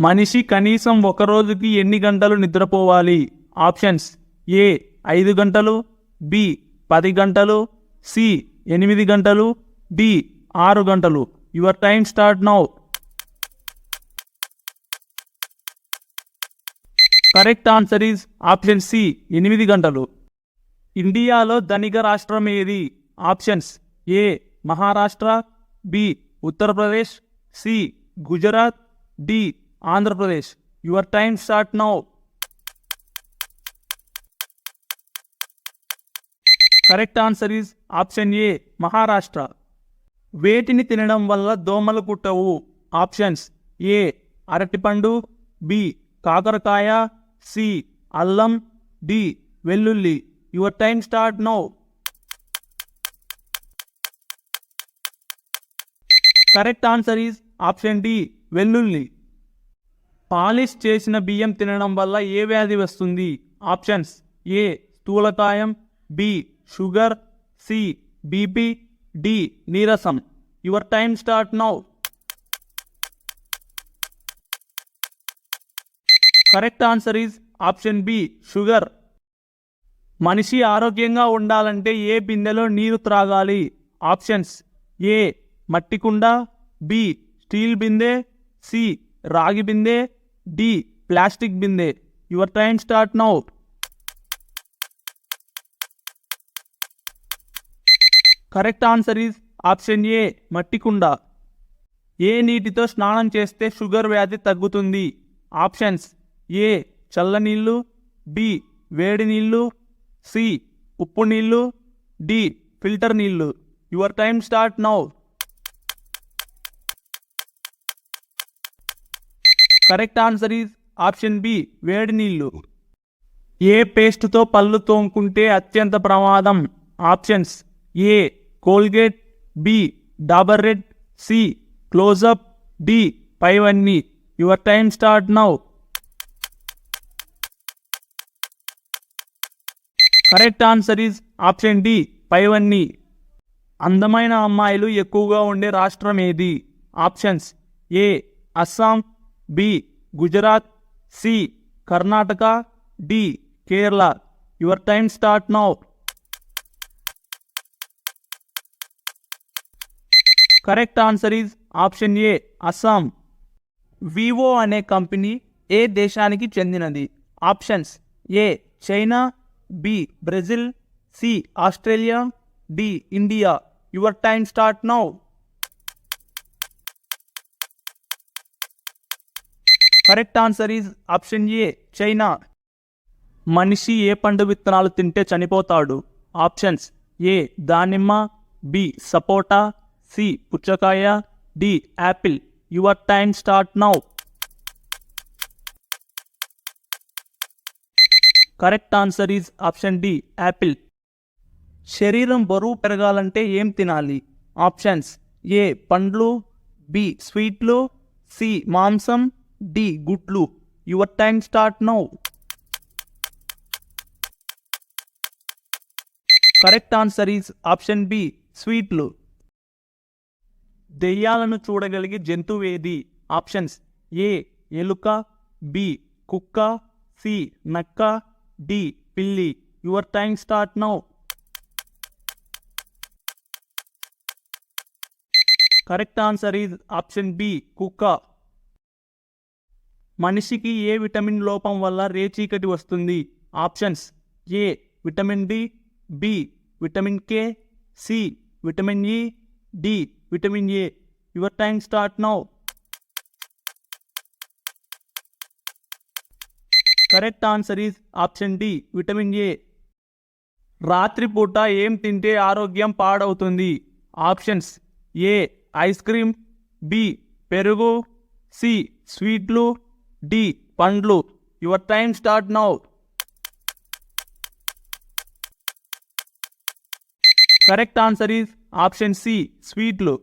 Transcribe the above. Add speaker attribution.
Speaker 1: మనిషి కనీసం ఒక రోజుకి ఎన్ని గంటలు నిద్రపోవాలి? ఆప్షన్స్ ఏ ఐదు గంటలు బి పది గంటలు సి ఎనిమిది గంటలు డి ఆరు గంటలు. Your time start now. Correct answer is option C ఎనిమిది గంటలు. ఇండియాలో ధనిక రాష్ట్రం ఏది? Options A Maharashtra B Uttar Pradesh C Gujarat D Andhra Pradesh. Your time start now correct answer is option A Maharashtra వేటిని తినడం వల్ల దోమలు కుట్టవు? ఆప్షన్స్ ఏ అరటిపండు. బి కాకరకాయ. సి అల్లం. డి వెల్లుల్లి. Your time start now correct answer is option D వెల్లుల్లి. Polish చేసిన బియ్యం తినడం వల్ల ఏ వ్యాధి వస్తుంది? Options A. స్థూలకాయం B. Sugar C. BP D. నీరసం. Your time start now. Correct answer is option B sugar. మనిషి ఆరోగ్యంగా ఉండాలంటే ఏ బిందెలో నీరు త్రాగాలి? Options A. మట్టి కుండ బి. స్టీల్ బిందె సి. రాగి బిందె డి ప్లాస్టిక్ బిందె. Your time start now. Correct answer is option A మట్టి కుండ ఏ నీటితో స్నానం చేస్తే షుగర్ వ్యాధి తగ్గుతుంది? ఆప్షన్స్. ఏ చల్లనీళ్ళు బి వేడి నీళ్ళు. సి ఉప్పు నీళ్ళు. డి ఫిల్టర్ నీళ్ళు. Your time start now. Correct answer is option B వేడి నీళ్ళు ఏ పేస్ట్తో పళ్ళు తోముకుంటే అత్యంత ప్రమాదం? Options A Colgate B Dabur red C Closeup D పైవన్నీ. Your time start now. Correct answer is option D పైవన్నీ. అందమైన అమ్మాయిలు ఎక్కువగా ఉండే రాష్ట్రం ఏది? Options A Assam B. Gujarat C. Karnataka D. Kerala. Your time start now. Correct answer is option A Assam. Vivo అనే company ఏ దేశానికి చెందినది? Options A China B. Brazil C. Australia D. India. Your time start now. Correct answer is option A China. మనిషి ఏ పండు విత్తనాలు తింటే చనిపోతాడు? ఆప్షన్స్ ఏ దానిమ్మ బి సపోటా సి పుచ్చకాయ D apple. Your time start now. Correct answer is option D apple. శరీరం బరువు పెరగాలంటే ఏం తినాలి? ఆప్షన్స్ ఏ పండ్లు బి స్వీట్లు సి మాంసం డి గుడ్లు. Your time start now correct answer is option B స్వీట్లు దెయ్యాలను చూడగలిగే జంతువు ఏది ఆప్షన్స్ ఏ ఎలుక బి కుక్క సి నక్క డి పిల్లి. Your time start now correct answer is option B కుక్క. మనిషికి ఏ విటమిన్ లోపం వల్ల రేచీకటి వస్తుంది? Options. A vitamin D B vitamin K C vitamin E D vitamin A. Your time start now. Correct answer is option D vitamin A. రాత్రిపూట ఏం తింటే ఆరోగ్యం పాడవుతుంది? Options. A ice cream B పెరుగు సి స్వీట్లు డి పండ్లు your time start now correct answer is option C స్వీట్లు